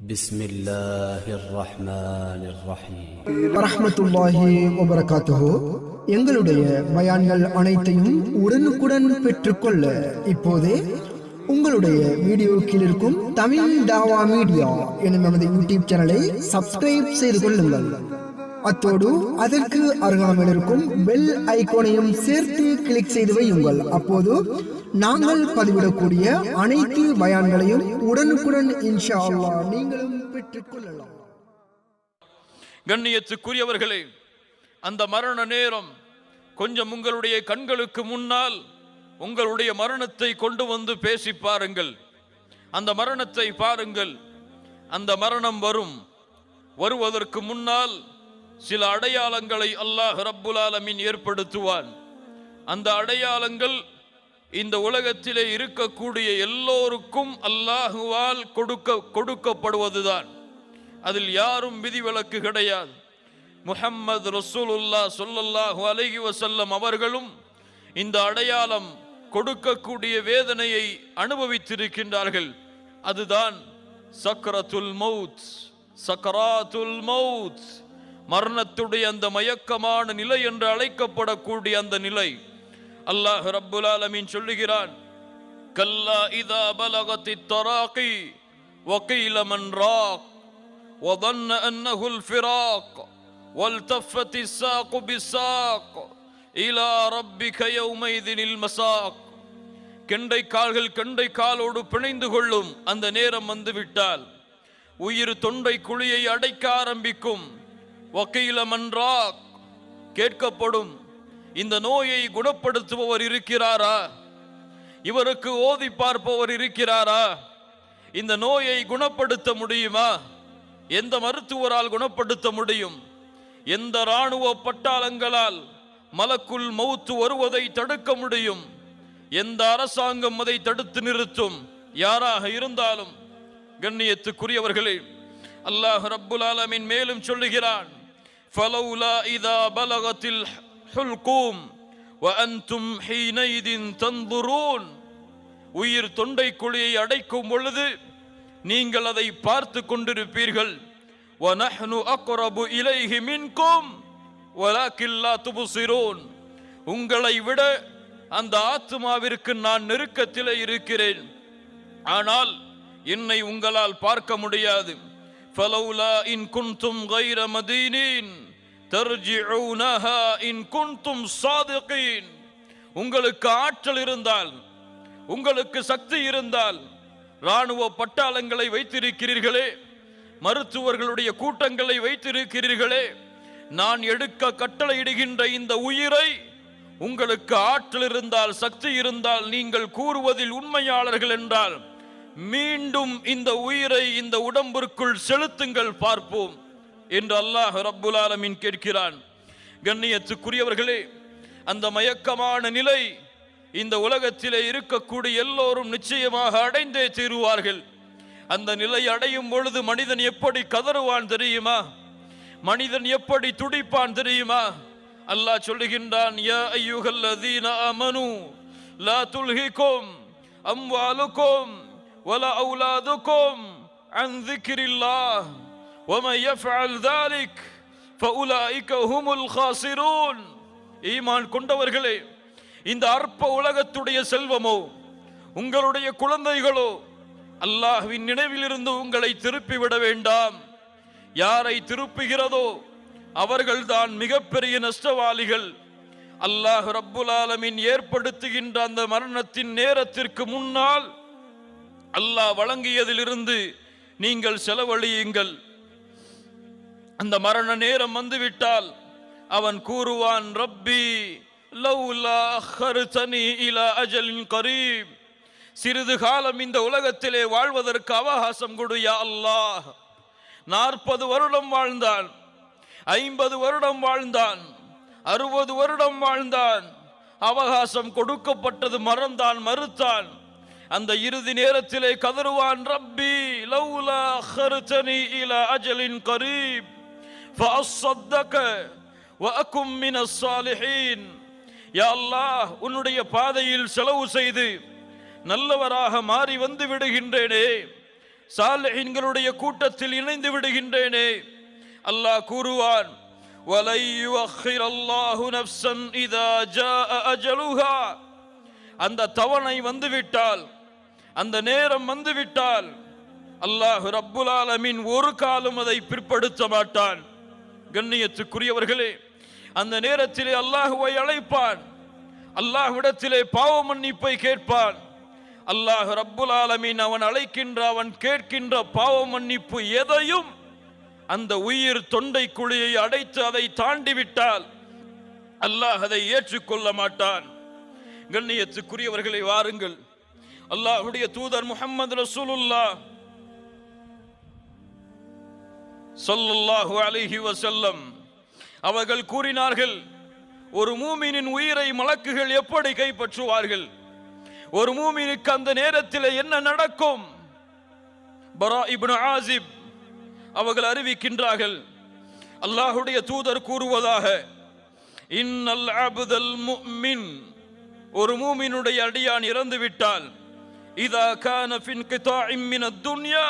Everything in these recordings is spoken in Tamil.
بسم الله الرحمن الرحيم வரஹ்மத்துல்லாஹி வபரகாத்துஹு எங்களுடைய பயான்கள் அனைத்தையும் உடனுக்குடன் பெற்றுக்கொள்ள இப்போதே உங்களுடைய வீடியோ கீழ் இருக்கும் தமிழ் தாவா மீடியா எனும் நமது யூடியூப் சேனலை சப்ஸ்கிரைப் செய்து கொள்ளுங்கள் அத்தோடு அதற்கு அருகாமல் இருக்கும் பெல் ஐகானையும் சேர்த்து கிளிக் செய்து வையுங்கள். அப்போது நாங்கள் பதிவிடக்கூடிய அனைத்து பயான்களையும் உடனுக்குடன் இன்ஷா அல்லாஹ் நீங்களும் பெற்றுக்கொள்ளலாம் கண்ணியத்துக்குரியவர்களே அந்த மரண நேரம் கொஞ்சம் உங்களுடைய கண்களுக்கு முன்னால் உங்களுடைய மரணத்தை கொண்டு வந்து பேசி பாருங்கள். அந்த மரணத்தை பாருங்கள். அந்த மரணம் வரும். வருவதற்கு முன்னால் சில அடையாளங்களை அல்லாஹ் ரப்புல் ஆலமின் ஏற்படுத்துவான். அந்த அடையாளங்கள் இந்த உலகத்திலே இருக்கக்கூடிய எல்லோருக்கும் அல்லாஹுவால் கொடுக்க கொடுக்கப்படுவதுதான். அதில் யாரும் விதிவிலக்கு கிடையாது. முஹம்மது ரசூலுல்லா சொல்லல்லாஹு அலஹி வசல்லம் அவர்களும் இந்த அடையாளம் கொடுக்கக்கூடிய வேதனையை அனுபவித்திருக்கின்றார்கள். அதுதான் சக்ரத்துல் மௌத் சக்கராத்துல் மவுத். மரணத்துடைய அந்த மயக்கமான நிலை என்று அழைக்கப்படக்கூடிய அந்த நிலை அல்லாஹ் ரப்புல் ஆலமீன் சொல்லுகிறான் கல்லா இதா பலகத்தி தராகி وقيل من راق وظن انه الفراق والتفت الساق بالساق الى ربك يومئذ المساق கெண்டை கால்கள் கெண்டை காலோடு பிணைந்து கொள்ளும் அந்த நேரம் வந்து விட்டால் உயிர் தொண்டை குழியை அடைக்க ஆரம்பிக்கும் வக்கீல மன்றாக் கேட்கப்படும். இந்த நோயை குணப்படுத்துபவர் இருக்கிறாரா? இவருக்கு ஓதி பார்ப்பவர் இருக்கிறாரா? இந்த நோயை குணப்படுத்த முடியுமா? எந்த மருத்துவரால் குணப்படுத்த முடியும்? எந்த இராணுவ பட்டாளங்களால் மலக்குள் மௌத்து வருவதை தடுக்க முடியும்? எந்த அரசாங்கம் அதை தடுத்து நிறுத்தும்? யாராக இருந்தாலும் கண்ணியத்துக்குரியவர்களே அல்லாஹ் ரப்புல் ஆலமின் மேலும் சொல்லுகிறான். ஃபலௌலா இதா பலகத்தில் ஹுல்கூம் وأنتم حينئذ تنظرون உயிர் தொண்டை குழியை அடைக்கும் பொழுது நீங்கள் அதை பார்த்து கொண்டிருப்பீர்கள் وَنَحْنُ أَقْرَبُ إِلَيْهِ مِنْكُمْ وَلَكِنْ لَا تُبْصِرُونَ உங்களை விட அந்த ஆத்மாவிற்கு நான் நெருக்கத்திலே இருக்கிறேன் ஆனால் என்னை உங்களால் பார்க்க முடியாது فَلَوْلَا إِن كُنْتُمْ غَيْرَ مَدِينِينَ تَرْجِعُونَهَا إِن كُنْتُمْ صَادِقِينَ உங்களுக்கு ஆற்றல் இருந்தால் உங்களுக்கு சக்தி இருந்தால் ராணுவ பட்டாளங்களை வைத்திருக்கிறீர்களே மருத்துவர்களுடைய கூட்டங்களை வைத்திருக்கிறீர்களே நான் எடுக்க கட்டளையிடுகின்ற இந்த உயிரை உங்களுக்கு ஆற்றல் இருந்தால் சக்தி இருந்தால் நீங்கள் கூறுவதில் உண்மையாளர்கள் என்றால் மீண்டும் இந்த உயிரை இந்த உடம்பிற்குள் செலுத்துங்கள் பார்ப்போம் என்று அல்லாஹ் ரப்புல் ஆலமின் கேட்கிறான். கண்ணியத்துக்குரியவர்களே அந்த மயக்கமான நிலை இந்த உலகத்திலே இருக்கக்கூடிய எல்லோரும் நிச்சயமாக அடைந்தே தீருவார்கள். அந்த நிலை அடையும் பொழுது மனிதன் எப்படி கதறுவான் தெரியுமா? மனிதன் எப்படி துடிப்பான் தெரியுமா? அல்லாஹ் சொல்லுகின்றான் யா ஐயுகல்லதீன அமனு லா துல்ஹிக்கும் அம்வாலுக்கும் ولا أولادكم عن ذكر الله ومن يفعل ذلك فأولئك هم الخاسرون ஈமான் கொண்டவர்களே இந்த அற்ப உலகத்துடைய செல்வமோ உங்களுடைய குழந்தைகளோ அல்லாஹ்வின் நினைவிலிருந்து உங்களை திருப்பிவிட வேண்டாம் யாரை திருப்புகிறதோ அவர்கள்தான் மிகப்பெரிய நஷ்டவாளிகள் அல்லாஹ் ரப்புல் ஆலமீன் ஏற்படுத்துகின்ற அந்த மரணத்தின் நேரத்திற்கு முன்னால் அல்லாஹ் வழங்கியதிலிருந்து நீங்கள் செலவழியுங்கள். அந்த மரண நேரம் வந்துவிட்டால் அவன் கூறுவான் ரப்பி லவ்லா கரீம். சிறிது காலம் இந்த உலகத்திலே வாழ்வதற்கு அவகாசம் கொடு யா அல்லாஹ் நாற்பது வருடம் வாழ்ந்தான் ஐம்பது வருடம் வாழ்ந்தான் அறுபது வருடம் வாழ்ந்தான். அவகாசம் கொடுக்கப்பட்டது மறந்தான் மறுத்தான். அந்த இறுதி நேரத்திலே கதறுவான் ரப்பி லவ்லா அஹ்ஹர்தனி இலா அஜலின் கரீப் فأصدق وأكن من الصالحين யா அல்லாஹ் உன்னுடைய பாதையில் செலவு செய்து நல்லவராக மாறி வந்து விடுகின்றேனே சாலிஹின்களுடைய கூட்டத்தில் இணைந்து விடுகின்றேனே அல்லாஹ் கூறுவான் وَلَن يُؤَخِّرَ اللَّهُ نَفْسًا إِذَا جَاءَ أَجَلُهَا அந்த தவணை வந்துவிட்டால் அந்த நேரம் வந்துவிட்டால் அல்லாஹ் ரப்புல் ஆலமின் ஒரு காலம் அதை பிற்படுத்த மாட்டான். கண்ணியத்துக்குரியவர்களே அந்த நேரத்திலே அல்லாஹுவை அழைப்பான். அல்லாஹ்விடத்திலே பாவ மன்னிப்பை கேட்பான். அல்லாஹ் ரப்புல் ஆலமீன் அவன் அழைக்கின்ற அவன் கேட்கின்ற பாவ மன்னிப்பு எதையும் அந்த உயிர் தொண்டை குழியை அடைத்து அதை தாண்டி விட்டால் அல்லாஹ் அதை ஏற்றுக்கொள்ள மாட்டான். கண்ணியத்துக்குரியவர்களை வாருங்கள். அல்லாஹ்வுடைய தூதர் முஹம்மது ரசூலுல்லா ஸல்லல்லாஹு அலிஹி வசல்லம் அவர்கள் கூறினார்கள் ஒரு மூமினின் உயிரை மலக்குகள் எப்படி கைப்பற்றுவார்கள்? ஒரு மூமினுக்கு அந்த நேரத்தில் என்ன நடக்கும்? பரா இப்னு ஆசிப் அவர்கள் அறிவிக்கின்றார்கள் அல்லாஹுடைய தூதர் கூறுவதாக இன்னல் அபுதல் முஃமின் ஒரு மூமினுடைய அடியான் இறந்து விட்டால் இதா كان في انقطاع من الدنيا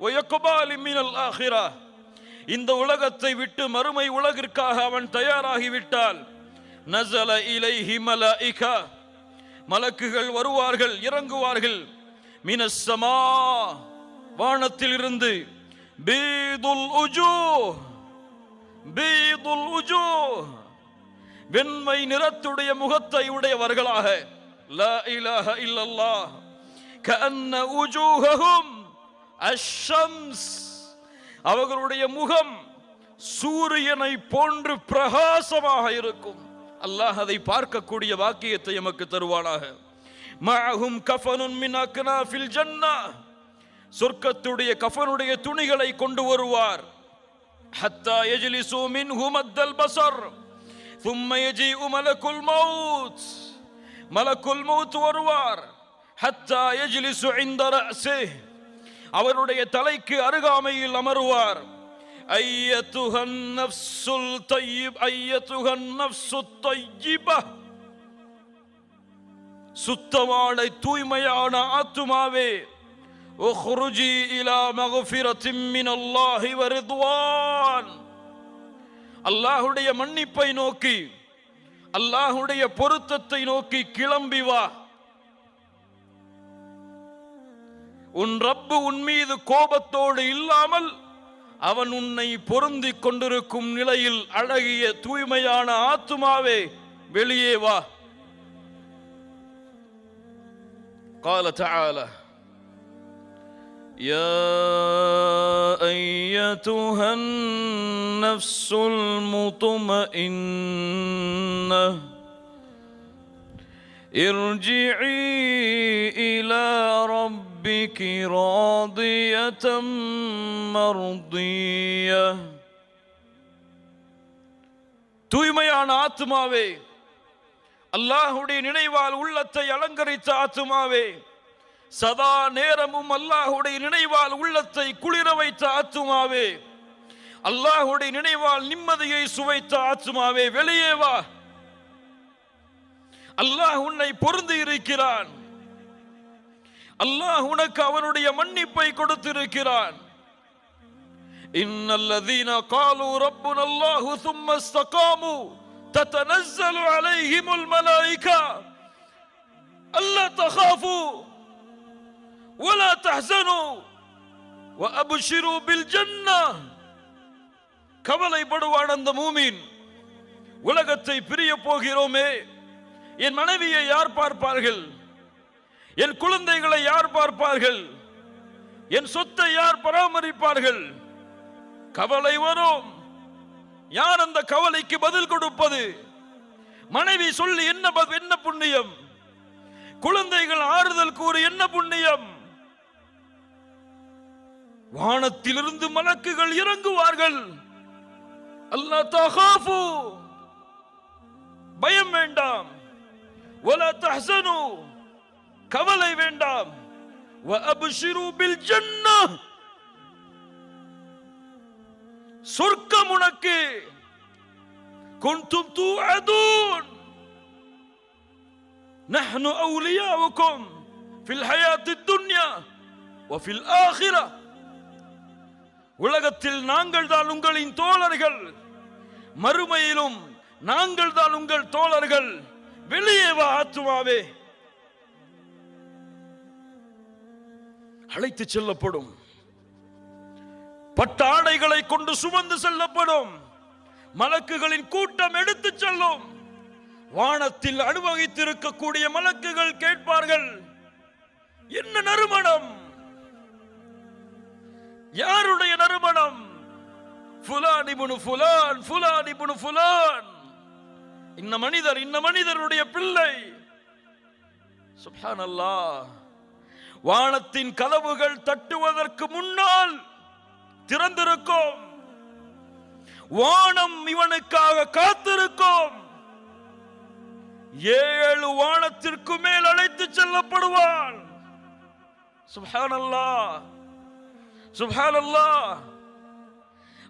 ويقبال من الآخرة. இந்த உலகத்தை விட்டு மறுமை உலகிற்காக அவன் தயாராகிவிட்டால் நசல இலை ஹிமல இகா மலக்குகள் வருவார்கள் இறங்குவார்கள். மினஸ்ஸமா வானத்திலிருந்து பீதுல் உஜூ பீதுல் உஜூ. வெண்மை நிறத்துடைய முகத்தை உடையவர்களாக லா இலாஹ இல்லல்லாஹ். கஅன்ன உஜூஹஹும் அஷ்ஷம்ஸ் அவர்களுடைய முகம் சூரியனை போன்று பிரகாசமாக இருக்கும் அல்லாஹ் அதை பார்க்கக்கூடிய வாக்கியத்தை எமக்கு தருவானாக மஅஹும் கஃபனுன் மின் அக்னாஃபில் ஜன்னா சொர்க்கத்துடைய கஃபனுடைய துணிகளை கொண்டு வருவார் حتى يجلسوا منه مد البصر ثم يجيء ملك الموت ملك الموت வருவார் ஹத்தா எஜ்லிசு இந்த அவருடைய தலைக்கு அருகாமையில் அமருவார். ஐயத்துகன் நஃப்சுல் தய்யிப் ஐயத்துகன் நஃப்சு தய்யிப சுத்தமான தூய்மையான ஆத்துமாவே. உஹ்ருஜி இலா மகுஃபிரத்தின் மின் வருதுவான். அல்லாஹுடைய மன்னிப்பை நோக்கி அல்லாஹுடைய பொருத்தத்தை நோக்கி கிளம்பி வா. உன் ரப்பு உன் மீது கோபத்தோடு இல்லாமல் அவன் உன்னை பொருந்திக் கொண்டிருக்கும் நிலையில் அழகிய தூய்மையான ஆத்துமாவே வெளியே வா قال تعالى يا ايتها النفس المطمئنه ارجعي الى ربك راضيه مرضيه தூய்மையான ஆத்மாவே அல்லாஹுடைய நினைவால் உள்ளத்தை அலங்கரித்த ஆத்துமாவே சதா நேரமும் அல்லாஹுடைய நினைவால் உள்ளத்தை குளிர வைத்த ஆத்துமாவே அல்லாஹுடைய நினைவால் நிம்மதியை சுவைத்த ஆத்துமாவே வெளியே வா அல்லாஹ் உன்னை பொருந்தி இருக்கிறான் அல்லாஹ் உனக்கு அவனுடைய மன்னிப்பை கொடுத்திருக்கிறான் إن الذين قالوا ربنا الله ثم استقاموا تتنزل عليهم الملائكة ألا تخافوا ولا تحزنوا وأبشروا بالجنة கவலைப்படுவான் அந்த மூமின் உலகத்தை பிரிய போகிறோமே என் மனைவியை யார் பார்ப்பார்கள் என் குழந்தைகளை யார் பார்ப்பார்கள்? என் சொத்தை யார் பராமரிப்பார்கள்? கவலை வரும். யார் அந்த கவலைக்கு பதில் கொடுப்பது? மனைவி சொல்லி என்ன ப- என்ன புண்ணியம்? குழந்தைகள் ஆறுதல் கூறு என்ன புண்ணியம்? வானத்திலிருந்து மலக்குகள் இறங்குவார்கள். அல்லா தஹாஃபு. பயம் வேண்டாம். வலா தஹ்சனு. கவலை வேண்டாம் வஅப்ஷிரு பில் ஜன்னah சொர்க்கம் உனக்கு كنتم توعدون نحن أولياؤكم في الحياة الدنيا வஃபில் ஆகிரா உலகத்தில் நாங்கள் தான் உங்களின் தோழர்கள் மறுமையிலும் நாங்கள் தான் உங்கள் தோழர்கள் வெளியே வா ஆத்துமாவே அழைத்து செல்லப்படும். பட்டாடைகளை கொண்டு சுமந்து செல்லப்படும். மலக்குகளின் கூட்டம் எடுத்துச் செல்லும். வானத்தில் அனுபவித்திருக்கக்கூடிய மலக்குகள் கேட்பார்கள் என்ன நறுமணம்? யாருடைய நறுமணம்? ஃபுலான் இப்னு ஃபுலான் ஃபுலான் இப்னு ஃபுலான். இந்த மனிதர் இந்த மனிதருடைய பிள்ளை. சுப்ஹானல்லாஹ். வானத்தின் கதவுகள் தட்டுவதற்கு முன்னால் திறந்திருக்கும். வானம் இவனுக்காக காத்திருக்கும். ஏழு வானத்திற்கு மேல் அழைத்து செல்லப்படுவான் சுப்ஹானல்லாஹ் சுப்ஹானல்லாஹ்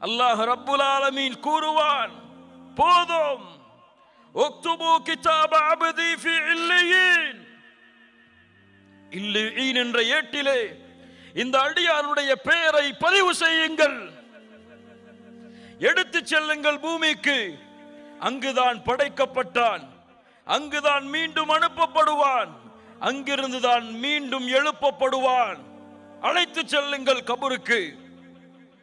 அல்லாஹ் ரப்புல் ஆலமீன் கூறுவான் போதும். اكتبوا كتاب عبدي في عليين இல்லுயின் என்ற ஏட்டிலே இந்த அடியாருடைய பெயரை பதிவு செய்யுங்கள். எடுத்துச் செல்லுங்கள் பூமிக்கு. அங்குதான் படைக்கப்பட்டான். அங்குதான் மீண்டும் அனுப்பப்படுவான். அங்கிருந்துதான் மீண்டும் எழுப்பப்படுவான். அழைத்து செல்லுங்கள் கபருக்கு.